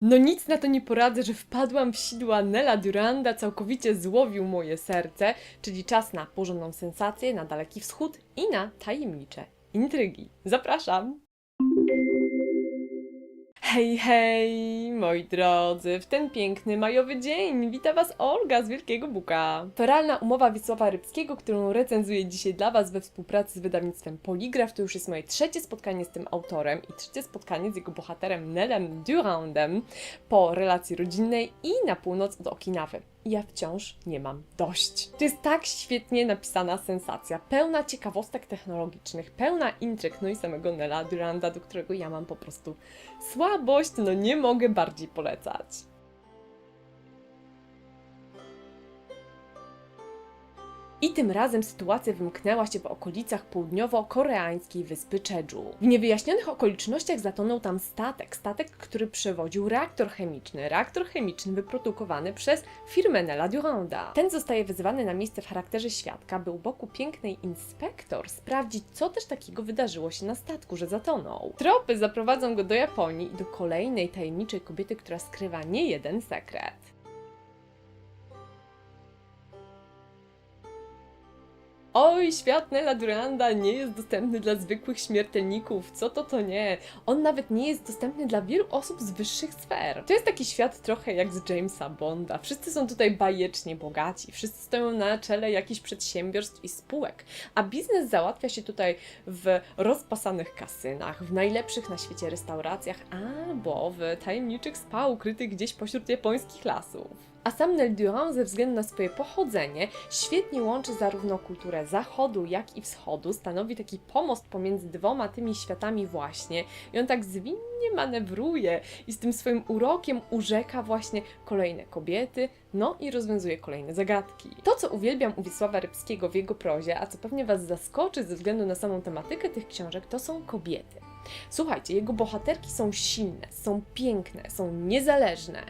No nic na to nie poradzę, że wpadłam w sidła Nela Duranda, całkowicie złowił moje serce, czyli czas na porządną sensację, na Daleki Wschód i na tajemnicze intrygi. Zapraszam! Hej, hej, moi drodzy, w ten piękny majowy dzień wita Was Olga z Wielkiego Buka. Feralna umowa Wisława Rybskiego, którą recenzuję dzisiaj dla Was we współpracy z wydawnictwem Poligraf, to już jest moje trzecie spotkanie z tym autorem i trzecie spotkanie z jego bohaterem Nelem Durandem po relacji rodzinnej i na północ od Okinawy. Ja wciąż nie mam dość. To jest tak świetnie napisana sensacja, pełna ciekawostek technologicznych, pełna intryg, no i samego Nela Duranda, do którego ja mam po prostu słabość, no nie mogę bardziej polecać. I tym razem sytuacja wymknęła się w okolicach południowo-koreańskiej wyspy Jeju. W niewyjaśnionych okolicznościach zatonął tam statek, statek, który przewoził reaktor chemiczny, reaktor chemiczny wyprodukowany przez firmę Nella Duranda. Ten zostaje wezwany na miejsce w charakterze świadka, by u boku pięknej inspektor sprawdzić, co też takiego wydarzyło się na statku, że zatonął. Tropy zaprowadzą go do Japonii i do kolejnej tajemniczej kobiety, która skrywa nie jeden sekret. Oj, świat Nela Duranda nie jest dostępny dla zwykłych śmiertelników. Co to to nie? On nawet nie jest dostępny dla wielu osób z wyższych sfer. To jest taki świat trochę jak z Jamesa Bonda. Wszyscy są tutaj bajecznie bogaci, wszyscy stoją na czele jakichś przedsiębiorstw i spółek, a biznes załatwia się tutaj w rozpasanych kasynach, w najlepszych na świecie restauracjach albo w tajemniczych spa ukrytych gdzieś pośród japońskich lasów. A sam Nel Durand ze względu na swoje pochodzenie świetnie łączy zarówno kulturę zachodu, jak i wschodu, stanowi taki pomost pomiędzy dwoma tymi światami właśnie i on tak zwinnie manewruje i z tym swoim urokiem urzeka właśnie kolejne kobiety, no i rozwiązuje kolejne zagadki. To, co uwielbiam u Wisława Rybskiego w jego prozie, a co pewnie Was zaskoczy ze względu na samą tematykę tych książek, to są kobiety. Słuchajcie, jego bohaterki są silne, są piękne, są niezależne.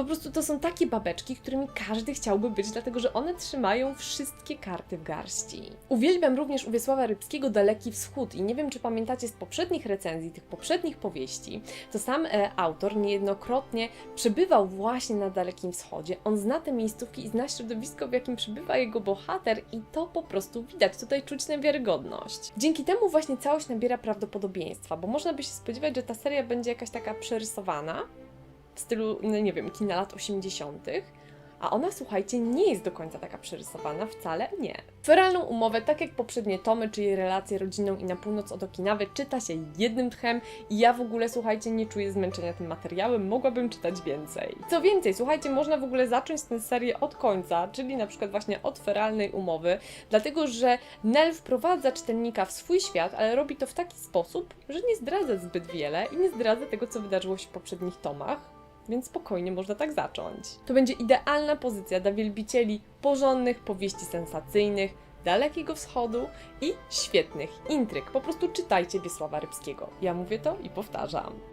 Po prostu to są takie babeczki, którymi każdy chciałby być, dlatego że one trzymają wszystkie karty w garści. Uwielbiam również u Wiesława Rybskiego Daleki Wschód i nie wiem, czy pamiętacie z poprzednich recenzji, tych poprzednich powieści, to sam e, autor niejednokrotnie przebywał właśnie na Dalekim Wschodzie. On zna te miejscówki i zna środowisko, w jakim przebywa jego bohater i to po prostu widać, tutaj czuć tę wiarygodność. Dzięki temu właśnie całość nabiera prawdopodobieństwa, bo można by się spodziewać, że ta seria będzie jakaś taka przerysowana, stylu, no nie wiem, kina lat 80., a ona, słuchajcie, nie jest do końca taka przerysowana, wcale nie. Feralną umowę, tak jak poprzednie tomy, czyli relację rodzinną i na północ od Okinawy, czyta się jednym tchem i ja w ogóle, słuchajcie, nie czuję zmęczenia tym materiałem, mogłabym czytać więcej. Co więcej, słuchajcie, można w ogóle zacząć tę serię od końca, czyli na przykład właśnie od feralnej umowy, dlatego że Nell wprowadza czytelnika w swój świat, ale robi to w taki sposób, że nie zdradza zbyt wiele i nie zdradza tego, co wydarzyło się w poprzednich tomach więc spokojnie można tak zacząć. To będzie idealna pozycja dla wielbicieli porządnych powieści sensacyjnych, Dalekiego Wschodu i świetnych intryg. Po prostu czytajcie Wiesława Rybskiego. Ja mówię to i powtarzam.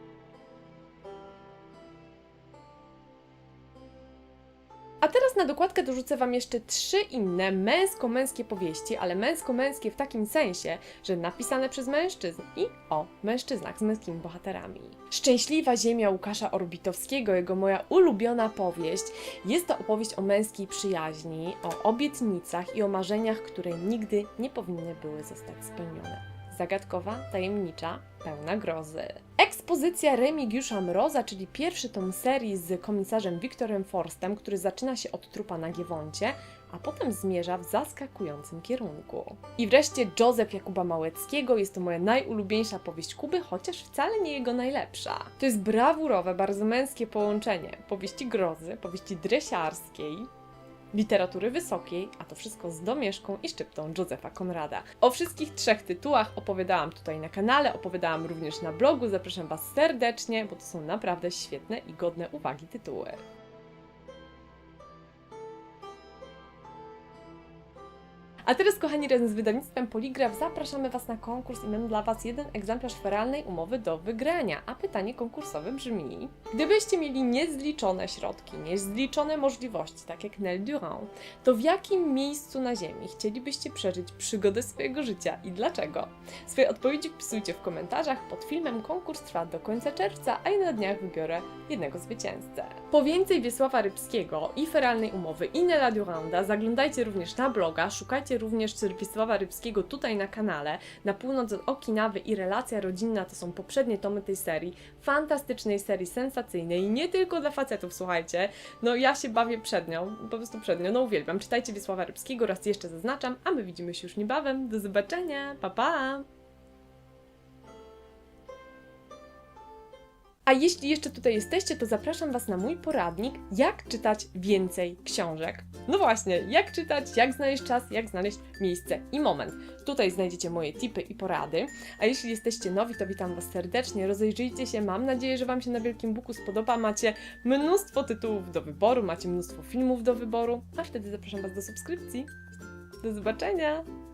A teraz na dokładkę dorzucę Wam jeszcze trzy inne męsko-męskie powieści, ale męsko-męskie w takim sensie, że napisane przez mężczyzn i o mężczyznach z męskimi bohaterami. Szczęśliwa Ziemia Łukasza Orbitowskiego, jego moja ulubiona powieść, jest to opowieść o męskiej przyjaźni, o obietnicach i o marzeniach, które nigdy nie powinny były zostać spełnione zagadkowa, tajemnicza, pełna grozy. Ekspozycja Remigiusza Mroza, czyli pierwszy tom serii z komisarzem Wiktorem Forstem, który zaczyna się od trupa na Giewoncie, a potem zmierza w zaskakującym kierunku. I wreszcie Józef Jakuba Małeckiego, jest to moja najulubieńsza powieść Kuby, chociaż wcale nie jego najlepsza. To jest brawurowe, bardzo męskie połączenie powieści grozy, powieści dresiarskiej, literatury wysokiej, a to wszystko z domieszką i szczyptą Józefa Konrada. O wszystkich trzech tytułach opowiadałam tutaj na kanale, opowiadałam również na blogu, zapraszam Was serdecznie, bo to są naprawdę świetne i godne uwagi tytuły. A teraz, kochani, razem z wydawnictwem Poligraf zapraszamy Was na konkurs i mamy dla Was jeden egzemplarz feralnej umowy do wygrania. A pytanie konkursowe brzmi: Gdybyście mieli niezliczone środki, niezliczone możliwości, tak jak Nel Durand, to w jakim miejscu na Ziemi chcielibyście przeżyć przygodę swojego życia i dlaczego? Swoje odpowiedzi wpisujcie w komentarzach pod filmem. Konkurs trwa do końca czerwca, a ja na dniach wybiorę jednego zwycięzcę. Po więcej Wiesława Rybskiego i feralnej umowy i Nela Duranda zaglądajcie również na bloga, szukajcie również Wiesława Rybskiego tutaj na kanale. Na północ od Okinawy i relacja rodzinna to są poprzednie tomy tej serii. Fantastycznej serii, sensacyjnej, nie tylko dla facetów, słuchajcie. No ja się bawię przed nią, po prostu przed nią, no uwielbiam. Czytajcie Wiesława Rybskiego, raz jeszcze zaznaczam, a my widzimy się już niebawem. Do zobaczenia, pa pa! A jeśli jeszcze tutaj jesteście, to zapraszam Was na mój poradnik, jak czytać więcej książek. No właśnie, jak czytać, jak znaleźć czas, jak znaleźć miejsce i moment. Tutaj znajdziecie moje tipy i porady. A jeśli jesteście nowi, to witam Was serdecznie. Rozejrzyjcie się, mam nadzieję, że Wam się na Wielkim Buku spodoba. Macie mnóstwo tytułów do wyboru, macie mnóstwo filmów do wyboru, a wtedy zapraszam Was do subskrypcji. Do zobaczenia!